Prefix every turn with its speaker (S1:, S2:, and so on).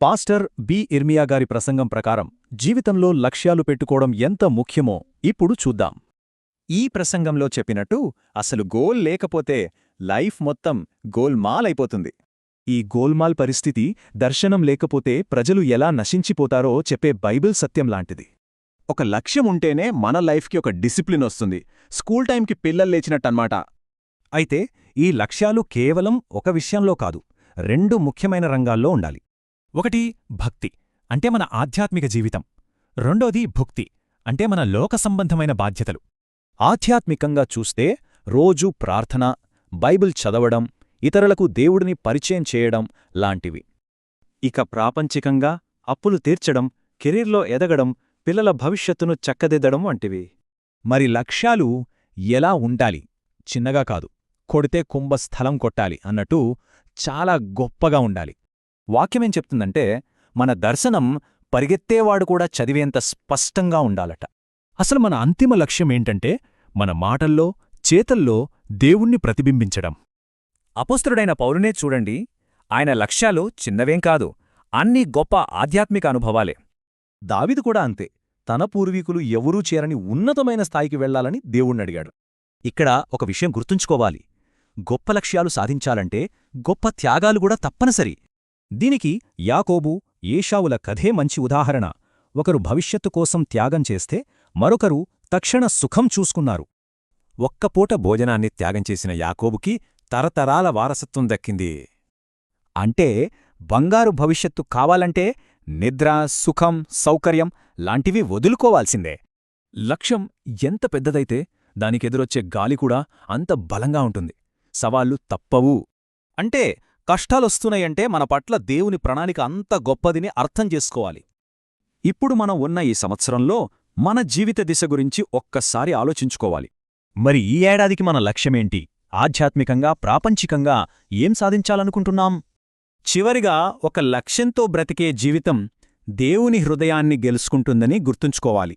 S1: Pastor B. ఇర్మియా గారి ప్రసంగం ప్రకారం జీవితంలో లక్ష్యాలు పెట్టుకోవడం ఎంత ముఖ్యమో ఇప్పుడు చూద్దాం.
S2: ఈ ప్రసంగంలో చెప్పినట్టు అసలు గోల్ లేకపోతే లైఫ్ మొత్తం గోల్మాలైపోతుంది.
S1: ఈ గోల్మాల్ పరిస్థితి దర్శనం లేకపోతే ప్రజలు ఎలా నశించిపోతారో చెప్పే బైబిల్ సత్యం లాంటిది.
S2: ఒక లక్ష్యం ఉంటేనే మన లైఫ్కి ఒక డిసిప్లిన్ వస్తుంది. స్కూల్ టైంకి పిల్లలు లేచినట్టన్నమాట.
S1: అయితే ఈ లక్ష్యాలు కేవలం ఒక విషయంలో కాదు రెండు ముఖ్యమైన రంగాల్లో ఉండాలి. ఒకటి భక్తి అంటే మన ఆధ్యాత్మిక జీవితం. రెండోది భుక్తి అంటే మన లోక సంబంధమైన బాధ్యతలు. ఆధ్యాత్మికంగా చూస్తే రోజూ ప్రార్థన బైబిల్ చదవడం ఇతరులకు దేవుడిని పరిచయం చేయడం లాంటివి. ఇక ప్రాపంచికంగా అప్పులు తీర్చడం కెరీర్లో ఎదగడం పిల్లల భవిష్యత్తును చక్కదిద్దడం వంటివి. మరి లక్ష్యాలు ఎలా ఉండాలి? చిన్నగా కాదు కొడితే కుంభ స్థలం కొట్టాలి అన్నట్టు చాలా గొప్పగా ఉండాలి. వాక్యమేం చెప్తుందంటే మన దర్శనం పరిగెత్తేవాడు కూడా చదివేంత స్పష్టంగా ఉండాలట. అసలు మన అంతిమ లక్ష్యమేంటంటే మన మాటల్లో చేతల్లో దేవుణ్ణి ప్రతిబింబించడం. అపోస్తరుడైన పౌరునే చూడండి ఆయన లక్ష్యాలు చిన్నవేం కాదు అన్నీ గొప్ప ఆధ్యాత్మిక అనుభవాలే. దావిది కూడా అంతే తన పూర్వీకులు ఎవరూ చేరని ఉన్నతమైన స్థాయికి వెళ్ళాలని దేవుణ్ణడిగాడు ఇక్కడ ఒక విషయం గుర్తుంచుకోవాలి గొప్ప లక్ష్యాలు సాధించాలంటే గొప్ప త్యాగాలు కూడా తప్పనిసరి దీనికి యాకోబు ఏషావుల కథే మంచి ఉదాహరణ. ఒకరు భవిష్యత్తు కోసం త్యాగం చేస్తే మరొకరు తక్షణ సుఖం చూసుకున్నారు. ఒక్కపూట భోజనాన్ని త్యాగం చేసిన యాకోబుకి తరతరాల వారసత్వం దక్కింది. అంటే బంగారు భవిష్యత్తు కావాలంటే నిద్ర సుఖం సౌకర్యం లాంటివి వదులుకోవాల్సిందే. లక్ష్యం ఎంత పెద్దదైతే దానికెదురొచ్చే గాలి కూడా అంత బలంగా ఉంటుంది. సవాళ్ళు తప్పవు. అంటే కష్టాలొస్తున్నాయంటే మన పట్ల దేవుని ప్రణాళిక అంత గొప్పదిని అర్థం చేసుకోవాలి. ఇప్పుడు మనం ఉన్న ఈ సంవత్సరంలో మన జీవిత దిశ గురించి ఒక్కసారి ఆలోచించుకోవాలి. మరి ఈ ఏడాదికి మన లక్ష్యమేంటి? ఆధ్యాత్మికంగా ప్రాపంచికంగా ఏం సాధించాలనుకుంటున్నాం? చివరిగా ఒక లక్ష్యంతో బ్రతికే జీవితం దేవుని హృదయాన్ని గెలుచుకుంటుందని గుర్తుంచుకోవాలి.